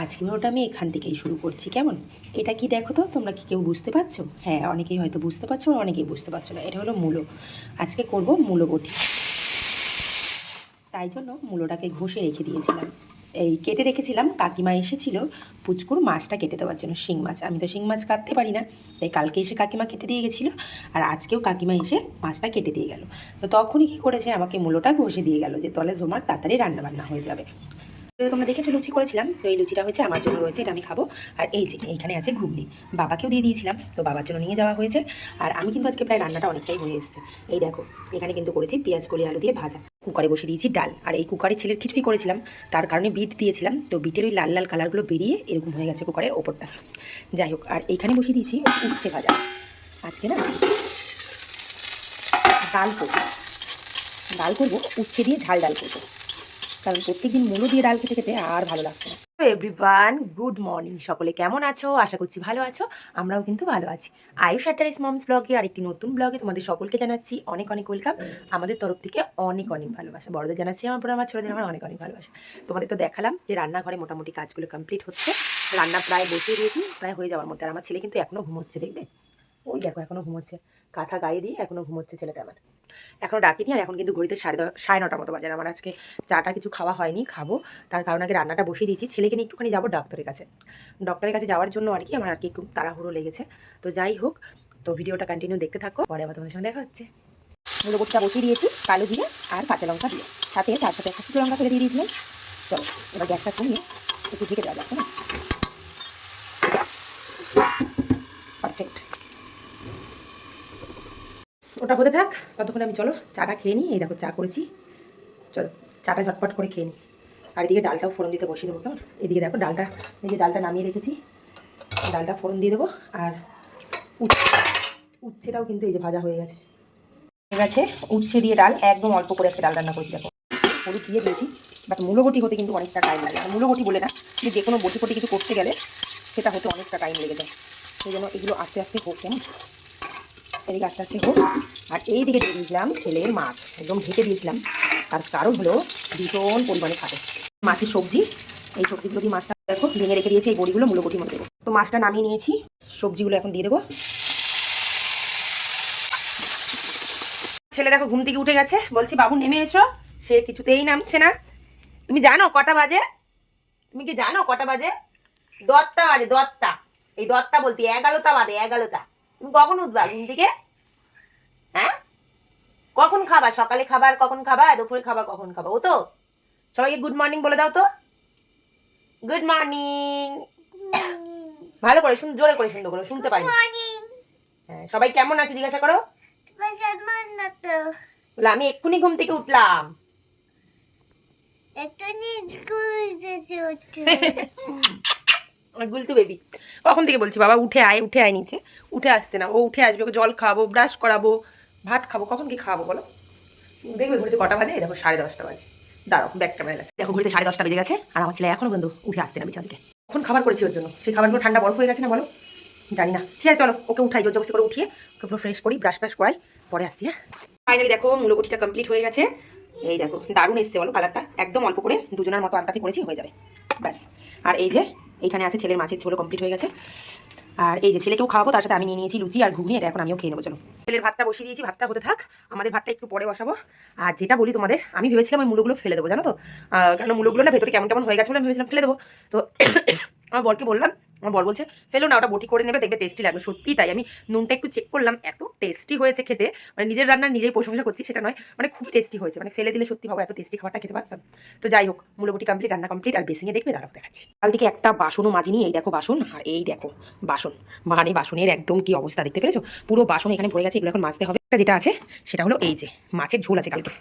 আজকে ওটা আমি এখান থেকেই শুরু করছি, কেমন? এটা কি দেখো তো, তোমরা কি কেউ বুঝতে পারছ? হ্যাঁ অনেকেই হয়তো বুঝতে পারছ আর অনেকেই বুঝতে পারছ না। এটা হলো মূলো। আজকে করব মূলো বটি। তাই জন্য মূলোটাকে ঘষে রেখে দিয়েছিলাম। এই কেটে রেখেছিলাম, কাকিমা এসেছিল পুচকুর মাছটা কেটে দেওয়ার জন্য, শিং মাছ। আমি তো শিং মাছ কাটতে পারি না, তাই কালকে এসে কাকিমা কেটে দিয়ে গেছিল, আর আজকেও কাকিমা এসে মাছটা কেটে দিয়ে গেল। তো তখনই কী করেছে, আমাকে মূলোটা ঘষে দিয়ে গেল, যে তলে তোমার তাড়াতাড়ি রান্নাবান্না হয়ে যাবে। তোমরা দেখেছ, লুচি করেছিলাম। তো এই লুচিটা হয়েছে, আমার জন্য রয়েছে, এটা আমি খাব। আর এই যে, এইখানে আছে ঘুগনি। বাবাকেও দিয়ে দিয়েছিলাম, তো বাবার জন্য নিয়ে যাওয়া হয়েছে। আর আমি কিন্তু আজকে প্রায় রান্নাটা অনেকটাই হয়ে এসেছে। এই দেখো, এখানে কিন্তু করেছি পেঁয়াজ, কলি, আলু দিয়ে ভাজা। কুকারে বসে দিয়েছি ডাল। আর এই কুকারে ছেলের কিছুই করেছিলাম, তার কারণে বিট দিয়েছিলাম। তো বিটের ওই লাল লাল কালারগুলো বেরিয়ে এরকম হয়ে গেছে কুকারের ওপরটা। যাই হোক, আর এইখানে বসিয়ে দিয়েছি উচ্ছে ভাজা। আজকে না ডাল করব। ডাল করব, উচ্ছে দিয়ে ঝাল ডাল করব। কারণ প্রত্যেকদিন মূলো দিয়ে ডাল খেতে খেতে আর ভালো লাগছে না। এভরিওয়ান গুড মর্নিং সকলে কেমন আছো? আশা করছি ভালো আছো। আমরাও কিন্তু ভালো আছি। আয়ুষ আটারিস মমস ব্লগে আর একটি নতুন ব্লগে তোমাদের সকলকে জানাচ্ছি অনেক অনেক ওয়েলকাম আমাদের তরফ থেকে অনেক অনেক ভালোবাসা। বড়দের জানাচ্ছি আমার পরে, আমার ছোটদের আমার অনেক অনেক ভালোবাসা। তোমাদের তো দেখালাম যে রান্নাঘরে মোটামুটি কাজগুলো কমপ্লিট হচ্ছে। রান্না প্রায় বসিয়ে দিয়েছি, প্রায় হয়ে যাওয়ার মধ্যে। আর আমার ছেলে কিন্তু এখনও ঘুমোচ্ছে, দেখবে? ওই দেখো এখনও ঘুমোচ্ছে। কাঁথা গায়ে দিয়ে এখনও ঘুমোচ্ছে ছেলেটা আমার এখনও ডাকিনি আর এখন কিন্তু ঘড়িতে সাড়ে সাড়ে নটার মতো বাজে আমার আজকে চাটা কিছু খাওয়া হয়নি, খাব। তার কারণ আগে রান্নাটা বসিয়ে দিয়েছি। ছেলেকে নিয়ে একটুখানি যাব ডাক্তারের কাছে। ডক্টরের কাছে যাওয়ার জন্য আর কি আমার আর কি একটু তাড়াহুড়ো লেগেছে। তো যাই হোক, তো ভিডিওটা কন্টিনিউ দেখতে থাকো। পরে আবার তোমাদের সঙ্গে দেখা হচ্ছে। মূল বটিটা বসিয়ে দিয়েছি, কালো দিয়ে আর কাঁচা লঙ্কা দিয়ে। সাথে তার সাথে একটা শুকনো লঙ্কা ফেলে দিয়ে দিয়েছিলাম চলো, এবার গ্যাসটা কমিয়ে একটু ঢেকে দেওয়া যাচ্ছে না পারফেক্ট ওটা হতে থাক, ততক্ষণ আমি চলো চাটা খেয়ে নিই। এই দেখো চা করেছি। চলো, চাটা ঝটপট করে খেয়ে নিই। আর এদিকে ডালটাও ফোড়ন দিতে বসিয়ে দেবো, কেমন? এদিকে দেখো ডালটা, এই যে ডালটা নামিয়ে রেখেছি। ডালটা ফোড়ন দিয়ে দেবো, আর উচ্ছে, উচ্ছেটাও কিন্তু এই যে ভাজা হয়ে গেছে। হয়ে গেছে উচ্ছে দিয়ে ডাল, একদম অল্প করে একটা ডাল রান্না করেছি, দেখো। হলুদ দিয়ে দিয়েছি বাট মূলবটি হতে কিন্তু অনেকটা টাইম লাগে। আর মূলবটি বলে না, যে যে কোনো বটি ফটি কিছু করতে গেলে সেটা হতে অনেকটা টাইম লেগে যায়। সেই জন্য এগুলো আস্তে আস্তে হোক, কেমন? এদিকে আস্তে আস্তে হোক আর এই দিকে দিয়ে দিয়েছিলাম ছেলের মাছ, একদম ঢেকে দিয়েছিলাম। তার কারণ হলো ভীষণ পরিমাণে খাবে মাছের সবজি, এই সবজিগুলো দিয়ে মাছটা দেখো, ভেঙে রেখে দিয়েছি, এই বড়িগুলো মূলকটি মধ্যে দেবো। তো মাছটা নামিয়ে নিয়েছি, সবজিগুলো এখন দিয়ে দেবো। ছেলে দেখো, ঘুম থেকে উঠে গেছে। বলছি, বাবু, নেমে এসো। সে কিছুতেই নামছে না। তুমি জানো কটা বাজে? তুমি কি জানো কটা বাজে? দত্তা বাজে দত্তা এই দত্তা বলতে এগারোটা বাজে, এগারোটা। তুমি কখন উঠবা ঘুম থেকে? হ্যাঁ? কখন খাবা? সকালে খাবার কখন খাবা? দুপুরে খাবার কখন খাবা? ও তো? সবাইকে গুড মর্নিং বলে দাও তো। গুড মর্নিং ভালো করে শুন জোরে করে সুন্দর করে শুনতে পাই হ্যাঁ সবাই কেমন আছে জিজ্ঞাসা করো? আমি এক্ষুনি ঘুম থেকে উঠলাম। গুলতু বেবি কখন থেকে বলছি, বাবা উঠে আয় উঠে আয় নিচে। উঠে আসছে না, ও উঠে আসবে, ওকে জল খাওয়াবো ব্রাশ করাবো, ভাত খাব, কখন কি খাওয়াবো বলো? দেখবে ঘুরতে কটা বাজে? দেখো সাড়ে দশটা বাজে। দাঁড়াও ব্যাক ক্যামেরা দেখো ঘুরতে সাড়ে দশটা বেজে গেছে, আর আমার ছেলে এখনও বন্ধু উঠে আসছে না বিছানা থেকে কখন খাবার করেছি ওর জন্য? সেই খাবারগুলো ঠান্ডা বরফ হয়ে গেছে না বলো? জানি না। ঠিক আছে, চলো, ওকে উঠাই, জোর করে উঠিয়ে ওকে পুরো ফ্রেশ করি ব্রাশ ব্রাশ করাই, পরে আসছি হ্যাঁ? ফাইনালি দেখো মূলগুটিটা কমপ্লিট হয়ে গেছে। এই দেখো, দারুণ এসছে বলো কালারটা একদম অল্প করে দুজনের মতো আন্দাজে করেছি, হয়ে যাবে। ব্যাস। আর এই যে এইখানে আছে ছেলের মাছের ঝোলও কমপ্লিট হয়ে গেছে। আর এই যে ছেলেকেও খাওয়াবো, তার সাথে আমি নিয়ে নিয়েছি লুচি আর ঘুগনি, এটা এখন আমিও খেয়ে নেব, চলো। ছেলের ভাতটা বসিয়ে দিয়েছি, ভাতটা হতে থাক, আমাদের ভাতটা একটু পরে বসাবো। আর যেটা বলি তোমাদের, আমি ভেবেছিলাম ওই মুলোগুলো ফেলে দেবো, জানো তো? কারণ মুলোগুলো না ভেতরে কেমন কেমন হয়ে গেছে বলে আমি ভেবেছিলাম ফেলে দেবো। তো আমার বরকে বললাম আমার বর বলছে, ফেলো না, ওটা বটি করে নেবে, দেখবে টেস্টি লাগবে। সত্যি তাই, আমি নুনটা একটু চেক করলাম, এত টেস্টি হয়েছে খেতে মানে নিজের রান্নার নিজেই প্রশংসা করছি, সেটা নয় মানে খুব টেস্টি হয়েছে মানে ফেলে দিলে সত্যি ভাবো এত টেস্টি খাবারটা খেতে পারতাম। তো যাই হোক মূলবটি কমপ্লিট রান্না কমপ্লিট আর বেসিংয়ে দেখবে, দাঁড়াও দেখাচ্ছি। কাল থেকে একটা বাসনও মাজিনি, এই দেখো বাসন, আর এই দেখো বাসন মানে বাসনের একদম কি অবস্থা, দেখতে পেরেছ? পুরো বাসন এখানে পড়ে গেছে, এগুলো এখন মাজতে হবে। যেটা আছে, সেটা হলো এই যে, মাছের ঝোল আছে কালকে।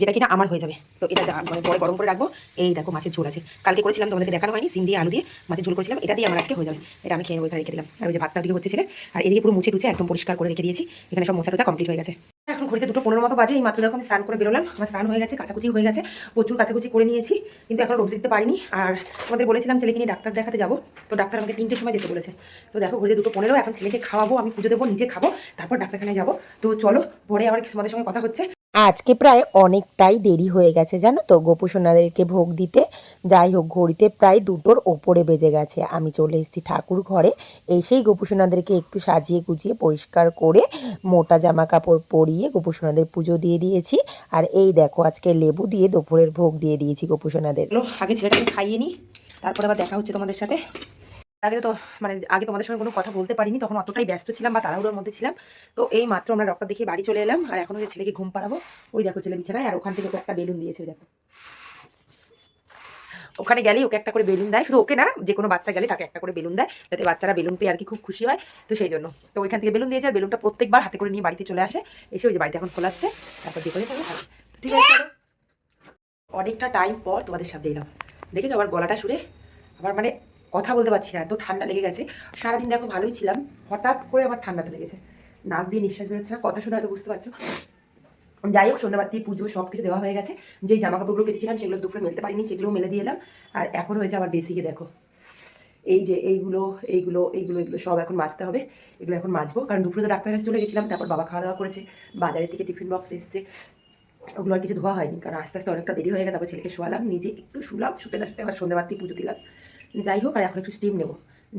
যেটা কিনা আমার হয়ে যাবে। তো এটা মানে পরে গরম করে রাখব। এই দেখো, মাছের ঝোল আছে। কালকে করেছিলাম, তোমাদেরকে দেখানো হয়নি, সিম দিয়ে আলু দিয়ে মাছের ঝোল করেছিলাম। এটা দিয়ে আমার আজকে হয়ে যাবে। এটা আমি খেয়ে এখানে রেখে দিলাম। আর ওই যে ভাতটা দিকে হচ্ছে আর এদিকে পুরো মুছে টুচে একদম পরিষ্কার করে রেখে দিয়েছি। এখানে সব মোছা টোচা কমপ্লিট হয়ে গেছে। এখন ঘড়িতে দুটো পনেরো মতো বাজে, এই মাত্র দেখো আমি স্নান করে বেরোলাম। আমার স্নান হয়ে গেছে, কাচাকুচি হয়ে গেছে, প্রচুর কাচাকুচি করে নিয়েছি। কিন্তু এখন রোদ দিতে পারিনি। আর তোমাদের বলেছিলাম ছেলেকে নিয়ে ডাক্তার দেখাতে যাব। তো ডাক্তার আমাকে তিনটের সময় যেতে বলেছে। তো দেখো, ঘড়িতে দুটো পনেরো, এখন ছেলেকে খাওয়াবো, আমি পুজো দেবো, নিজে খাব, তারপর ডাক্তারখানায় যাব। তো চলো, পরে আবার তোমাদের সঙ্গে কথা হচ্ছে। আজকে প্রায় অনেকটাই দেরি হয়ে গেছে, জানো তো? গোপুসোনাদেরকে ভোগ দিতে। যাই হোক, ঘড়িতে প্রায় দুটোর ওপরে বেজে গেছে। আমি চলে এসেছি ঠাকুর ঘরে। এসেই গোপুসোনাদেরকে একটু সাজিয়ে গুজিয়ে পরিষ্কার করে মোটা জামা কাপড় পরিয়ে গোপুসোনাদের পুজো দিয়ে দিয়েছি। আর এই দেখো, আজকে লেবু দিয়ে দুপুরের ভোগ দিয়ে দিয়েছি গোপুসোনাদের এগুলো আগে ছেলেটাকে খাইয়ে নিই। তারপরে আবার দেখা হচ্ছে তোমাদের সাথে। আগে তো মানে আগে তোমাদের সঙ্গে কোনো কথা বলতে পারিনি, তখন অতটাই ব্যস্ত ছিলাম বা তাড়াহুড়োর মধ্যে ছিলাম। তো এই মাত্র আমরা ডক্টর দেখিয়ে বাড়ি চলে এলাম, আর এখন যে ছেলেকে ঘুম পাড়াবো, ওই দেখো ছেলে বিছানায়, আর ওখান থেকে ওকে একটা বেলুন দিয়েছে দেখো। ওখানে গেলেই ওকে একটা করে বেলুন দেয়, শুধু ওকে না, যে কোনো বাচ্চা গেলে তাকে একটা করে বেলুন দেয়, যাতে বাচ্চারা বেলুন পেয়ে আর কি খুব খুশি হয়, তো সেই জন্য। তো ওইখান থেকে বেলুন দিয়েছে, আর বেলুনটা প্রত্যেকবার হাতে করে নিয়ে বাড়িতে চলে আসে, এসে ওই যে বাড়িতে এখন খোলাচ্ছে, তারপর দিয়ে করে ঠিক আছে অনেকটা টাইম পর তোমাদের সামনে এলাম। দেখেছ আবার গলাটা শুনে আবার মানে কথা বলতে পারছি না, এত ঠান্ডা লেগে গেছে। সারাদিন দেখো ভালোই ছিলাম, হঠাৎ করে আবার ঠান্ডাটা লেগেছে নাক দিয়ে নিঃশ্বাস বেরোচ্ছে না, কথা শুনে হয়তো বুঝতে পারছ। যাই হোক, সন্ধ্যাবাতি, পুজো সব কিছু দেওয়া হয়ে গেছে। যেই জামা কাপড়গুলো কেটেছিলাম, সেগুলো দুপুরে মেলতে পারিনি, সেগুলো মেলে দিয়ে এলাম। আর এখন হয়েছে আবার বেসিকে দেখো। এই যে এইগুলো এইগুলো এইগুলো এগুলো সব এখন মাজতে হবে। এগুলো এখন মাজবো। কারণ দুপুরে তো ডাক্তারের কাছে চলে গেছিলাম, তারপর বাবা খাওয়া দাওয়া করেছে। বাজারের থেকে টিফিন বক্স এসেছে। ওগুলো আর কিছু ধোয়া হয়নি, কারণ আস্তে আস্তে অনেকটা দেরি হয়ে গেছে, তারপর ছেলেকে শোয়ালাম। নিজে একটু শুলাম, শুতে না শুতে আবার সন্ধ্যাবাতি, পুজো দিলাম। যাই হোক, আর এখন একটু স্টিম নেব।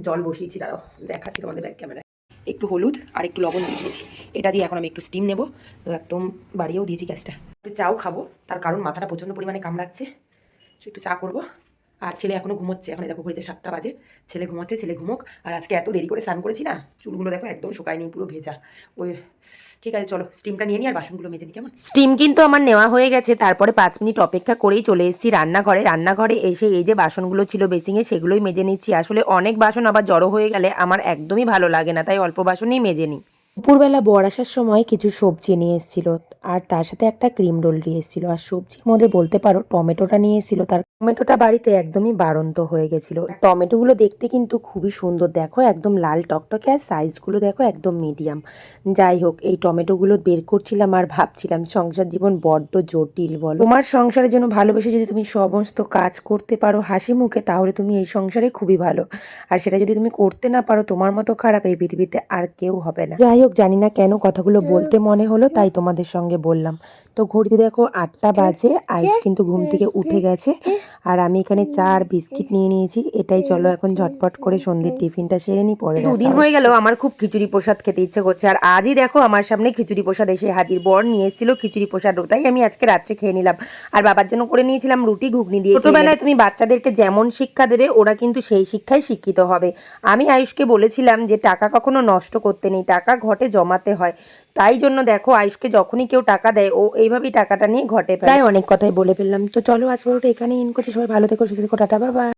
জল বসিয়েছি, দাঁড়াও, দেখাচ্ছি তোমাদের ব্যাক ক্যামেরায় একটু হলুদ আর একটু লবণ দিয়ে দিয়েছি। এটা দিয়ে এখন আমি একটু স্টিম নেব। তো একদম বাড়িয়েও দিয়েছি গ্যাসটা। একটু চাও খাব, তার কারণ মাথাটা প্রচণ্ড পরিমাণে কামড়াচ্ছে। একটু চা করব। আর ছেলে এখনও ঘুমোচ্ছে। এখন দেখো ঘড়িতে সাতটা বাজে। ছেলে ঘুমোচ্ছে, ছেলে ঘুমোক। আর আজকে এত দেরি করে স্নান করেছি না? চুলগুলো দেখো একদম শুকায়নি পুরো ভেজা। ওই, ঠিক আছে, চলো স্টিমটা নিয়ে নিই আর বাসনগুলো মেজে নিই কেমন? স্টিম কিন্তু আমার নেওয়া হয়ে গেছে। তারপরে পাঁচ মিনিট অপেক্ষা করেই চলে এসেছি রান্নাঘরে। রান্নাঘরে এসে এই যে বাসনগুলো ছিল বেসিংয়ে, সেগুলোই মেজে নিচ্ছি। আসলে অনেক বাসন আবার জড়ো হয়ে গেলে আমার একদমই ভালো লাগে না, তাই অল্প বাসনেই মেজে নিই দুপুরবেলা বর আসার সময় কিছু সবজি নিয়ে এসেছিল, আর তার সাথে একটা ক্রিম রোল নিয়ে এসেছিল। আর সবজির মধ্যে বলতে পারো, টমেটোটা নিয়ে এসেছিল। তার টমেটোটা বাড়িতে একদমই বাড়ন্ত হয়ে গেছিল। টমেটোগুলো দেখতে কিন্তু খুবই সুন্দর। দেখো, একদম লাল টকটকে, আর সাইজগুলো দেখো একদম মিডিয়াম। যাই হোক, এই টমেটোগুলো বের করছিলাম আর ভাবছিলাম, সংসার জীবন বড্ড জটিল বলো। তোমার সংসারের জন্য ভালোবেসে যদি তুমি সমস্ত কাজ করতে পারো হাসি মুখে, তাহলে তুমি এই সংসারে খুবই ভালো। আর সেটা যদি তুমি করতে না পারো, তোমার মতো খারাপ এই পৃথিবীতে আর কেউ হবে না। যাই হোক জানি না কেন কথাগুলো বলতে মনে হলো তাই তোমাদের সঙ্গে বললাম। তো ঘড়িতে দেখো আটটা বাজে আয়ুষ কিন্তু ঘুম থেকে উঠে গেছে। আর আমি এখানে চা আর বিস্কিট নিয়ে নিয়েছি এটাই চলো এখন ঝটপট করে সন্ধ্যের টিফিনটা সেরে নি পরে দুদিন হয়ে গেল আমার খুব খিচুড়ি প্রসাদ খেতে ইচ্ছে করছে। আর আজই দেখো আমার সামনে খিচুড়ি প্রসাদ এসে হাজির। বর নিয়ে এসেছিল খিচুড়ি প্রসাদ তাই আমি আজকে রাত্রে খেয়ে নিলাম। আর বাবার জন্য করে নিয়েছিলাম রুটি ঘুগনি দিয়ে ছোটবেলায় তুমি বাচ্চাদেরকে যেমন শিক্ষা দেবে ওরা কিন্তু সেই শিক্ষায় শিক্ষিত হবে। আমি আয়ুষকে বলেছিলাম যে টাকা কখনো নষ্ট করতে নেই টাকা ঘটে জমাতে হয়। তাই জন্য দেখো আয়ুষকে যখনই কেউ টাকা দেয়, ও এইভাবেই টাকাটা নিয়ে ঘটে প্রায় অনেক কথাই বলে ফেললাম। তো চলো আজ এখানে ইন করছি। সবাই ভালো থেকো, সুস্থ থেকো, টাটা বাবা